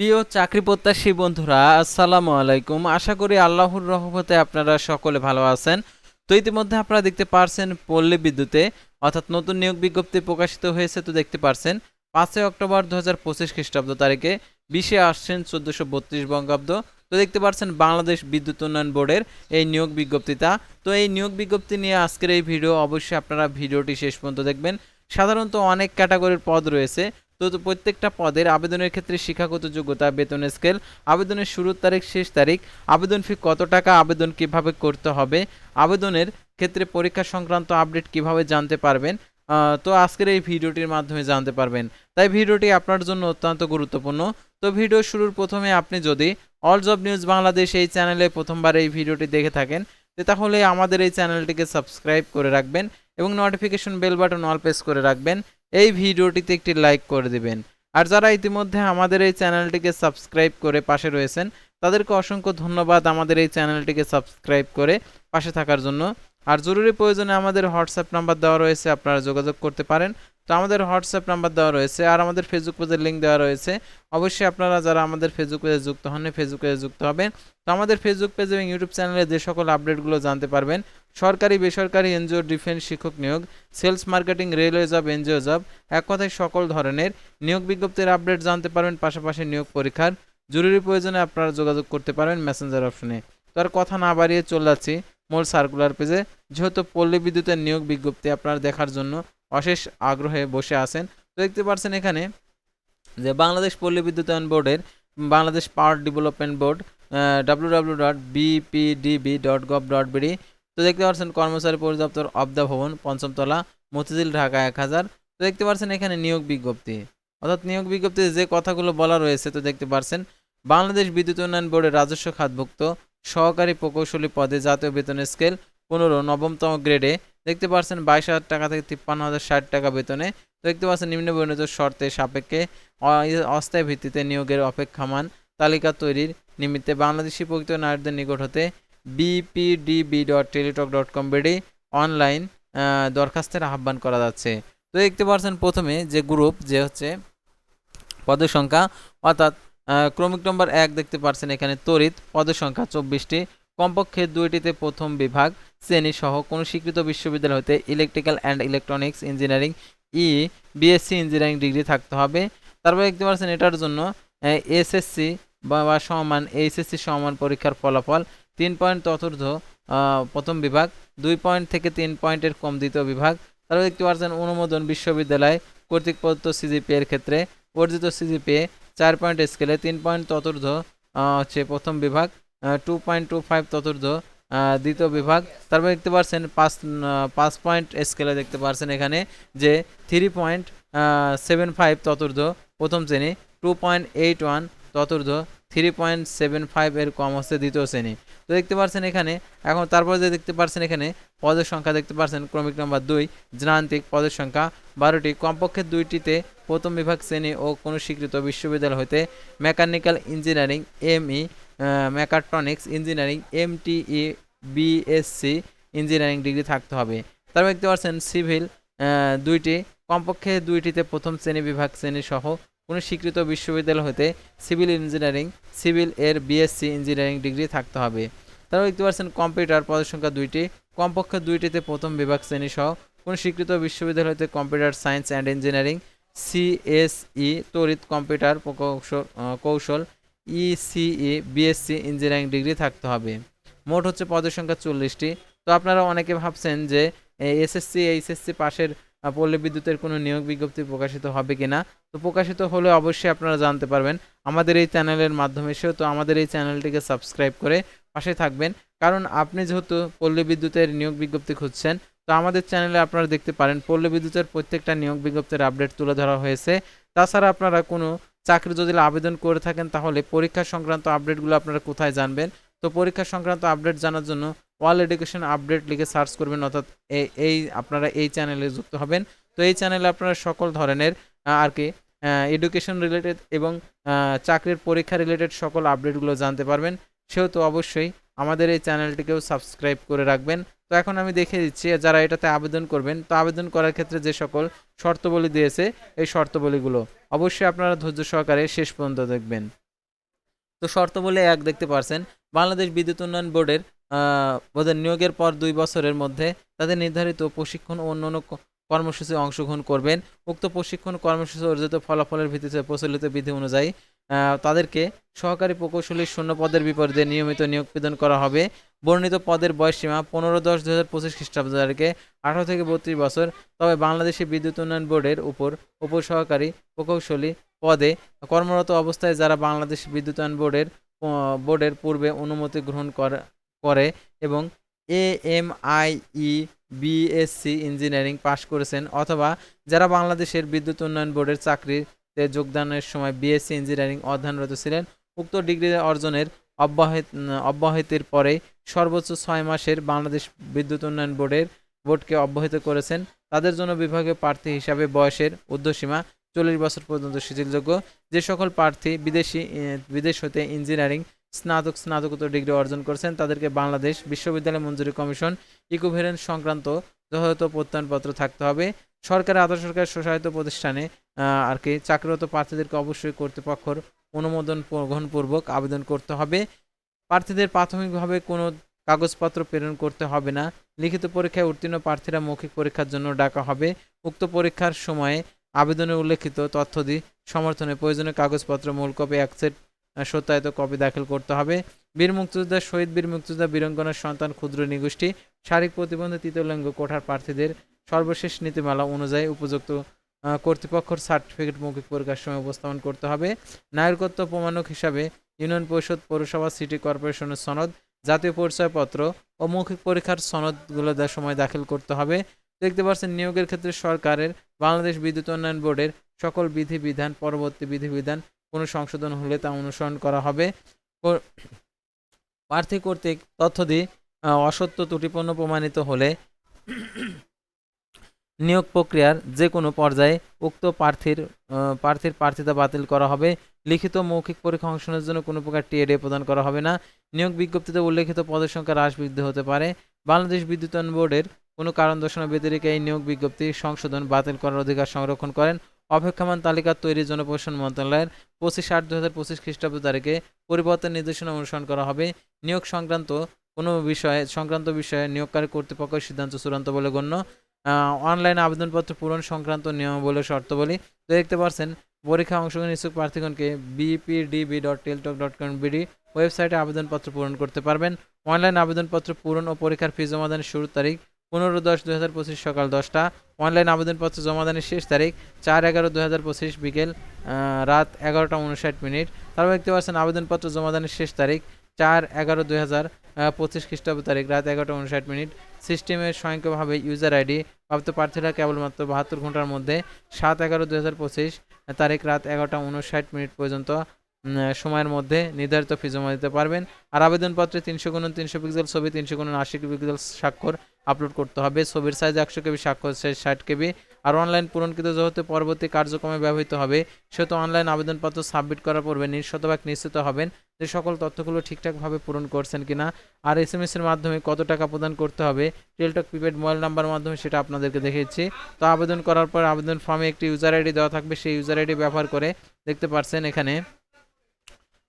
প্রিয় চাকরি প্রত্যাশী বন্ধুরা, আসসালামু আলাইকুম। আশা করি আল্লাহর রহমতে আপনারা সকলে ভালো আছেন। তো ইতিমধ্যে আপনারা দেখতে পারছেন পল্লী বিদ্যুতে, অর্থাৎ নতুন নিয়োগ বিজ্ঞপ্তি প্রকাশিত হয়েছে, তো দেখতে পারছেন। পাঁচই অক্টোবর দু হাজার পঁচিশ খ্রিস্টাব্দ তারিখে বিশে আসছেন চোদ্দোশো বত্রিশ বঙ্গাব্দ। তো দেখতে পারছেন বাংলাদেশ বিদ্যুৎ উন্নয়ন বোর্ডের এই নিয়োগ বিজ্ঞপ্তিটা। তো এই নিয়োগ বিজ্ঞপ্তি নিয়ে আজকের এই ভিডিও, অবশ্যই আপনারা ভিডিওটি শেষ পর্যন্ত দেখবেন। সাধারণত অনেক ক্যাটাগরির পদ রয়েছে। তো প্রত্যেকটা পদের আবেদনের ক্ষেত্রে শিক্ষাগত যোগ্যতা, বেতন স্কেল আবেদনের শুরুর তারিখ, শেষ তারিখ, আবেদন ফি কত টাকা, আবেদন কীভাবে করতে হবে, আবেদনের ক্ষেত্রে পরীক্ষা সংক্রান্ত আপডেট কীভাবে জানতে পারবেন তো আজকের এই ভিডিওটির মাধ্যমে জানতে পারবেন। তাই ভিডিওটি আপনার জন্য অত্যন্ত গুরুত্বপূর্ণ। তো ভিডিও শুরুর প্রথমে আপনি যদি অল জব নিউজ বাংলাদেশ এই চ্যানেলে প্রথমবার এই ভিডিওটি দেখে থাকেন তাহলে আমাদের এই চ্যানেলটিকে সাবস্ক্রাইব করে রাখবেন এবং notification bell button all press করে রাখবেন। এই ভিডিওটিতে একটি লাইক করে দিবেন। আর যারা ইতিমধ্যে আমাদের এই চ্যানেলটিকে সাবস্ক্রাইব করে পাশে রয়েছেন, তাদেরকে অসংখ্য ধন্যবাদ আমাদের এই চ্যানেলটিকে সাবস্ক্রাইব করে পাশে থাকার জন্য। আর জরুরি প্রয়োজনে আমাদের হোয়াটসঅ্যাপ নাম্বার দেওয়া রয়েছে, আপনারা যোগাযোগ করতে পারেন। তো আমাদের হোয়াটসঅ্যাপ নাম্বার দেওয়া রয়েছে আর আমাদের ফেসবুক পেজের লিঙ্ক দেওয়া রয়েছে। অবশ্যই আপনারা যারা আমাদের ফেসবুক পেজে যুক্ত হন ফেসবুক পেজে যুক্ত হবেন। তো আমাদের ফেসবুক পেজ এবং ইউটিউব চ্যানেলে যে সকল আপডেটগুলো জানতে পারবেন, সরকারি, বেসরকারি এনজিও ডিফেন্স শিক্ষক নিয়োগ sales marketing railway job NGO job এক কথায় সকল ধরনের নিয়োগ বিজ্ঞপ্তির আপডেট জানতে পারবেন, পাশাপাশি নিয়োগ পরীক্ষার জরুরি প্রয়োজনে আপনারা যোগাযোগ করতে পারবেন মেসেঞ্জার অপশনে তো আর কথা না বাড়িয়ে চলে যাচ্ছি মূল সার্কুলার পেজে যেহেতু পল্লী বিদ্যুতের নিয়োগ বিজ্ঞপ্তি আপনারা দেখার জন্য অশেষ আগ্রহে বসে আছেন। তো দেখতে পাচ্ছেন এখানে যে বাংলাদেশ পল্লী বিদ্যুতায়ন বোর্ডের Bangladesh power development board W W dot BPDB dot gov dot BD তো দেখতে পাচ্ছেন কর্মচারী পরিদপ্তর অব দ্য ভবন পঞ্চমতলা মতিঝিল, ঢাকা এক হাজার। তো দেখতে পাচ্ছেন এখানে নিয়োগ বিজ্ঞপ্তি। অর্থাৎ নিয়োগ বিজ্ঞপ্তিতে যে কথাগুলো বলা রয়েছে, তো দেখতে পাচ্ছেন বাংলাদেশ বিদ্যুৎ উন্নয়ন বোর্ডের রাজস্ব খাতভুক্ত সহকারী প্রকৌশলী পদে জাতীয় বেতনের স্কেল পনেরো, নবমতম গ্রেডে দেখতে পাচ্ছেন বাইশ হাজার টাকা থেকে তিপ্পান্ন হাজার ষাট টাকা বেতনে। দেখতে পাচ্ছেন নিম্ন বর্ণিত শর্তে সাপেক্ষে অস্থায়ী ভিত্তিতে নিয়োগের অপেক্ষামান তালিকা তৈরির নিমিত্তে বাংলাদেশি প্রকৃত নারীদের নিকট হতে BPDB dot Teletalk dot com বেডে অনলাইন দরখাস্তের আহ্বান করা যাচ্ছে। তো দেখতে পাচ্ছেন প্রথমে যে গ্রুপ যে হচ্ছে পদের সংখ্যা, অর্থাৎ ক্রমিক নম্বর এক দেখতে পাচ্ছেন এখানে তড়িৎ পদের সংখ্যা চব্বিশটি কমপক্ষে দুইটিতে প্রথম বিভাগ শ্রেণি সহ কোনো স্বীকৃত বিশ্ববিদ্যালয় হতে electrical and electronics engineering, E, BSc engineering degree থাকতে হবে। তারপরে দেখতে পাচ্ছেন এটার জন্য এসএসসি বা সমান এইচএসসি সমান পরীক্ষার ফলাফল তিন পয়েন্ট চতুর্থ প্রথম বিভাগ, দুই পয়েন্ট থেকে তিন পয়েন্টের কম দ্বিতীয় বিভাগ। তারপর দেখতে পাচ্ছেন অনুমোদন বিশ্ববিদ্যালয় কর্তৃক প্রদত্ত সিজিপি এর ক্ষেত্রে। অর্জিত সিজিপিএ চার পয়েন্ট স্কেলে তিন পয়েন্ট চতুর্থ হচ্ছে প্রথম বিভাগ। টু পয়েন্ট টু ফাইভ চতুর্থ দ্বিতীয় বিভাগ। তারপর দেখতে পাচ্ছেন পাঁচ পাঁচ পয়েন্ট স্কেলে দেখতে পাচ্ছেন এখানে যে থ্রি পয়েন্ট সেভেন ফাইভ চতুর্থ, প্রথম শ্রেণি টু পয়েন্ট এইট ওয়ান চতুর্থ থ্রি পয়েন্ট সেভেন ফাইভ এর কম হচ্ছে দ্বিতীয় শ্রেণি। তো দেখতে পাচ্ছেন এখানে, এখন তারপরে যে দেখতে পাচ্ছেন এখানে, পদের সংখ্যা দেখতে পাচ্ছেন ক্রমিক নম্বর দুই জ্ঞান্তিক পদের সংখ্যা বারোটি। কমপক্ষে দুইটিতে প্রথম বিভাগ শ্রেণি ও কোনো স্বীকৃত বিশ্ববিদ্যালয় হতে mechanical engineering, ME mechatronics engineering M MTE, BSc engineering degree থাকতে হবে। তারপর দেখতে পাচ্ছেন সিভিল দুইটি। কমপক্ষে দুইটিতে প্রথম শ্রেণি বিভাগ শ্রেণি সহ কোনো স্বীকৃত বিশ্ববিদ্যালয় হতে সিভিল ইঞ্জিনিয়ারিং, সিভিল এর বিএসসি ইঞ্জিনিয়ারিং ডিগ্রি থাকতে হবে। তারপর দেখতে পাচ্ছেন কম্পিউটার পদের সংখ্যা দুইটি, কমপক্ষে দুইটিতে প্রথম বিভাগ শ্রেণি সহ কোনো স্বীকৃত বিশ্ববিদ্যালয় হতে computer science and engineering CSE তড়িৎ কম্পিউটার কৌশল E ECE BSc engineering degree থাকতে হবে। মোট হচ্ছে পদের সংখ্যা চল্লিশটি। তো আপনারা অনেকে ভাবছেন যে এসএসসি এইচএসসি পাশের পল্লী বিদ্যুতের কোনো নিয়োগ বিজ্ঞপ্তি প্রকাশিত হবে কি না তো প্রকাশিত হলে অবশ্যই আপনারা জানতে পারবেন। আমাদের এই চ্যানেলের মাধ্যমে সেও তো আমাদের এই চ্যানেলটিকে সাবস্ক্রাইব করে পাশে থাকবেন। কারণ আপনি যেহেতু পল্লী বিদ্যুতের নিয়োগ বিজ্ঞপ্তি খুঁজছেন, তো আমাদের চ্যানেলে আপনারা দেখতে পারেন, পল্লী বিদ্যুতের প্রত্যেকটা নিয়োগ বিজ্ঞপ্তির আপডেট তুলে ধরা হয়েছে। তাছাড়া আপনারা কোনো চাকরি যদি আবেদন করে থাকেন, তাহলে পরীক্ষা সংক্রান্ত আপডেটগুলো আপনারা কোথায় জানবেন? তো পরীক্ষা সংক্রান্ত আপডেট জানার জন্য ওয়াল এডুকেশন আপডেট লিখে সার্চ করবেন, অর্থাৎ এই- আপনারা এই চ্যানেলে যুক্ত হবেন। তো এই চ্যানেলে আপনারা সকল ধরনের আর কি এডুকেশন রিলেটেড এবং চাকরির পরীক্ষা রিলেটেড সকল আপডেটগুলো জানতে পারবেন। সেহেতু অবশ্যই আমাদের এই চ্যানেলটিকেও সাবস্ক্রাইব করে রাখবেন। তো এখন আমি দেখে দিচ্ছি, যারা এটাতে আবেদন করবেন, তো আবেদন করার ক্ষেত্রে যে সকল শর্তবলী দিয়েছে, এই শর্তবলীগুলো অবশ্যই আপনারা ধৈর্য সহকারে শেষ পর্যন্ত দেখবেন। তো শর্তবলী এক, দেখতে পারছেন, বাংলাদেশ বিদ্যুৎ উন্নয়ন বোর্ডের বোর্ডের নিয়োগের পর দুই বছরের মধ্যে তাদের নির্ধারিত প্রশিক্ষণ ও অন্যান্য কর্মসূচি অংশগ্রহণ করবেন। উক্ত প্রশিক্ষণ কর্মসূচি অর্জিত ফলাফলের ভিত্তিতে প্রচলিত বিধি অনুযায়ী তাদেরকে সহকারী প্রকৌশলী শূন্য পদের বিপরীতে নিয়মিত নিয়োগ প্রদান করা হবে। বর্ণিত পদের বয়সসীমা পনেরো দশ দু হাজার পঁচিশ খ্রিস্টাব্দ তারিখে আঠারো থেকে বত্রিশ বছর। তবে বাংলাদেশে বিদ্যুৎ উন্নয়ন বোর্ডের উপর উপসহকারী প্রকৌশলী পদে কর্মরত অবস্থায় যারা বাংলাদেশ বিদ্যুৎ বিদ্যুতায়ন বোর্ডের বোর্ডের পূর্বে অনুমতি গ্রহণ করে করে এবং A M I E BSc engineering পাশ করেছেন অথবা যারা বাংলাদেশের বিদ্যুৎ উন্নয়ন বোর্ডের চাকরিতে যোগদানের সময় বিএসসি ইঞ্জিনিয়ারিং অধ্যয়নরত ছিলেন, উক্ত ডিগ্রি অর্জনের অব্যাহত, অব্যাহতির পরে সর্বোচ্চ ছয় মাসের বাংলাদেশ বিদ্যুৎ উন্নয়ন বোর্ডের বোর্ডকে অব্যাহত করেছেন। তাদের জন্য বিভাগীয় প্রার্থী হিসাবে বয়সের ঊর্ধ্বসীমা চল্লিশ বছর পর্যন্ত শিথিলযোগ্য। যে সকল প্রার্থী বিদেশি বিদেশ হতে ইঞ্জিনিয়ারিং স্নাতক স্নাতকোত্তর ডিগ্রি অর্জন করেছেন। তাদেরকে বাংলাদেশ বিশ্ববিদ্যালয় মঞ্জুরি কমিশন ইকোভেরেন্স সংক্রান্ত যথাযথ প্রত্যয়নপত্র থাকতে হবে। সরকার আধা সরকার স্বশাসিত প্রতিষ্ঠানে আর কি চাকরিরত প্রার্থীদেরকে অবশ্যই কর্তৃপক্ষর অনুমোদন গ্রহণপূর্বক আবেদন করতে হবে। প্রার্থীদের প্রাথমিকভাবে কোনো কাগজপত্র প্রেরণ করতে হবে না। লিখিত পরীক্ষায় উত্তীর্ণ প্রার্থীরা মৌখিক পরীক্ষার জন্য ডাকা হবে। উক্ত পরীক্ষার সময়ে আবেদনে উল্লেখিত তথ্য দিয়ে সমর্থনে প্রয়োজনীয় কাগজপত্র, মূল কপি এক সেট সত্যায়িত কপি দাখিল করতে হবে। বীর মুক্তিযোদ্ধা শহীদ বীর মুক্তিযোদ্ধা বীরঙ্গনার সন্তান ক্ষুদ্র নিগোষ্ঠী শারীরিক প্রতিবন্ধী তৃতীয় লিঙ্গ কোঠার প্রার্থীদের সর্বশেষ নীতিমালা অনুযায়ী উপযুক্ত কর্তৃপক্ষের সার্টিফিকেট মৌখিক পরীক্ষার সময় উপস্থাপন করতে হবে। নাগরিকত্ব প্রমাণক হিসাবে ইউনিয়ন পরিষদ, পৌরসভা, সিটি কর্পোরেশনের সনদ, জাতীয় পরিচয়পত্র ও মৌখিক পরীক্ষার সনদগুলো সময় দাখিল করতে হবে। দেখতে পাচ্ছেন, নিয়োগের ক্ষেত্রে সরকারের, বাংলাদেশ বিদ্যুৎ উন্নয়ন বোর্ডের সকল বিধিবিধান, পরবর্তী বিধিবিধান কোনো সংশোধন হলে তা অনুসরণ করা হবে। প্রার্থী কর্তৃক তথ্য দিয়ে অসত্য ত্রুটিপূর্ণ প্রমাণিত হলে নিয়োগ প্রক্রিয়ার যে কোনো পর্যায়ে উক্ত প্রার্থীর প্রার্থীর প্রার্থিতা বাতিল করা হবে। লিখিত মৌখিক পরীক্ষা অংশগ্রহণের জন্য কোনো প্রকার টিএডএ প্রদান করা হবে না। নিয়োগ বিজ্ঞপ্তিতে উল্লেখিত পদের সংখ্যা হ্রাস বৃদ্ধি হতে পারে। বাংলাদেশ বিদ্যুতায়ন বোর্ডের কোনো কারণ দর্শানো ব্যতিরিক্ত এই নিয়োগ বিজ্ঞপ্তি সংশোধন বাতিল করার অধিকার সংরক্ষণ করেন। অপেক্ষমান তালিকা তৈরির জন্য প্রশাসন মন্ত্রণালয়ের পঁচিশ আট দু হাজার পঁচিশ খ্রিস্টাব্দ তারিখে পরিবর্তন নির্দেশনা অনুসরণ করা হবে। নিয়োগ সংক্রান্ত কোনো বিষয়ে, সংক্রান্ত বিষয়ে নিয়োগকারী কর্তৃপক্ষের সিদ্ধান্ত চূড়ান্ত বলে গণ্য। অনলাইন আবেদনপত্র পূরণ সংক্রান্ত নিয়মাবলী শর্তাবলী। তো দেখতে পাচ্ছেন পরীক্ষা অংশগ্রহণ ইচ্ছুক প্রার্থীগণকে BPDB dot Teletalk dot com BD ওয়েবসাইটে আবেদনপত্র পূরণ করতে পারবেন। অনলাইন আবেদনপত্র পূরণ ও পরীক্ষার ফি জমাদানের শুরুর তারিখ পনেরো দশ দু হাজার পঁচিশ সকাল দশটা। অনলাইন আবেদনপত্র জমাদানের শেষ তারিখ চার এগারো দু হাজার পঁচিশ বিকেল রাত এগারোটা উনষাট মিনিট। তারপর দেখতে পাচ্ছেন আবেদনপত্র জমাদানের শেষ তারিখ চার এগারো দুই হাজার পঁচিশ খ্রিস্টাব্দ তারিখ, রাত এগারোটা উনষাট মিনিট। সিস্টেমের স্বয়ংক্রিয়ভাবে ইউজার আইডি প্রাপ্ত প্রার্থীরা কেবলমাত্র বাহাত্তর ঘণ্টার মধ্যে সাত এগারো দুই হাজার পঁচিশ তারিখ, রাত এগারোটা উনষাট মিনিট পর্যন্ত সময়ের মধ্যে নির্ধারিত ফি জমা দিতে পারবেন। আর আবেদনপত্রে তিনশো গুণ তিনশো পিক্সেল ছবি, তিনশো গুণ আশি পিক্সেল স্বাক্ষর আপলোড করতে হবে। ছবির সাইজ একশো কেবি, স্বাক্ষর সাইজ ষাট কেবি। আর অনলাইন পূরণকৃত যেহেতু পরবর্তী কার্যক্রমে ব্যবহৃত হবে, সেহেতু অনলাইন আবেদনপত্র সাবমিট করার পূর্বে নিঃশতভাগ নিশ্চিত হবেন যে সকল তথ্যগুলো ঠিকঠাকভাবে পূরণ করছেন কিনা। আর এস এম এর মাধ্যমে কত টাকা প্রদান করতে হবে টেলটক প্রিপেড মোবাইল নাম্বার মাধ্যমে সেটা আপনাদেরকে দেখিয়েছি। তো আবেদন করার পর আবেদন ফর্মে একটি ইউজার আইডি দেওয়া থাকবে, সেই ইউজার আইডি ব্যবহার করে দেখতে পাচ্ছেন এখানে।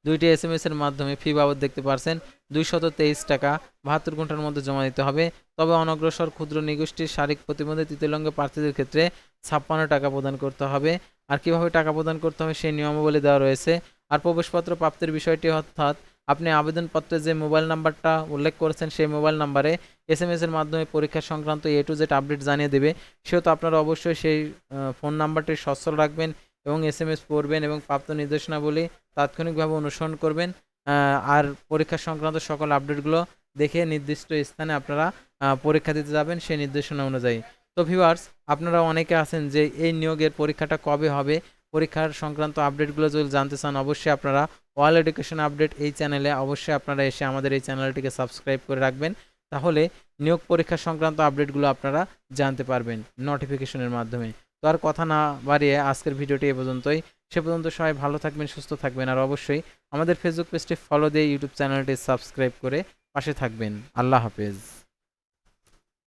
দুইটি এস এম এর মাধ্যমে ফি বাবদ দেখতে পারছেন। দুইশত তেইশ টাকা, বাহাত্তর ঘণ্টার মধ্যে জমা দিতে হবে। তবে অনগ্রসর ক্ষুদ্র নিগোষ্ঠীর শারীরিক প্রতিবন্ধী তৃতীয়লঙ্গ প্রার্থীদের ক্ষেত্রে ছাপ্পান্ন টাকা প্রদান করতে হবে। আর কীভাবে টাকা প্রদান করতে হবে সেই নিয়মাবলী দেওয়া রয়েছে। আর প্রবেশপত্র প্রাপ্তির বিষয়টি অর্থাৎ আপনি আবেদনপত্রে যে মোবাইল নাম্বারটা উল্লেখ করেছেন সেই মোবাইল নাম্বারে এস এম এর মাধ্যমে পরীক্ষা সংক্রান্ত এ টু জেড আপডেট জানিয়ে দেবে। সেহেতু আপনারা অবশ্যই সেই ফোন নাম্বারটি সচ্ছল রাখবেন। এবং এস এম এস পড়বেন এবং প্রাপ্ত নির্দেশনাবলী তাৎক্ষণিকভাবে অনুসরণ করবেন। আর পরীক্ষা সংক্রান্ত সকল আপডেটগুলো দেখে নির্দিষ্ট স্থানে আপনারা পরীক্ষা দিতে যাবেন সেই নির্দেশনা অনুযায়ী। তো ভিউয়ার্স আপনারা অনেকে আছেন যে এই নিয়োগের পরীক্ষাটা কবে হবে? পরীক্ষার সংক্রান্ত আপডেটগুলো যদি জানতে চান, অবশ্যই আপনারা অল এডুকেশন আপডেট এই চ্যানেলে অবশ্যই আপনারা এসে আমাদের এই চ্যানেলটিকে সাবস্ক্রাইব করে রাখবেন। তাহলে নিয়োগ পরীক্ষা সংক্রান্ত আপডেটগুলো আপনারা জানতে পারবেন নোটিফিকেশনের মাধ্যমে। তো আর কথা না বাড়িয়ে আজকের ভিডিওটি এ পর্যন্তই। সে পর্যন্ত সবাই ভালো থাকবেন, সুস্থ থাকবেন আর অবশ্যই আমাদের ফেসবুক পেজটি ফলো দিয়ে ইউটিউব চ্যানেলটি সাবস্ক্রাইব করে পাশে থাকবেন। আল্লাহ হাফেজ।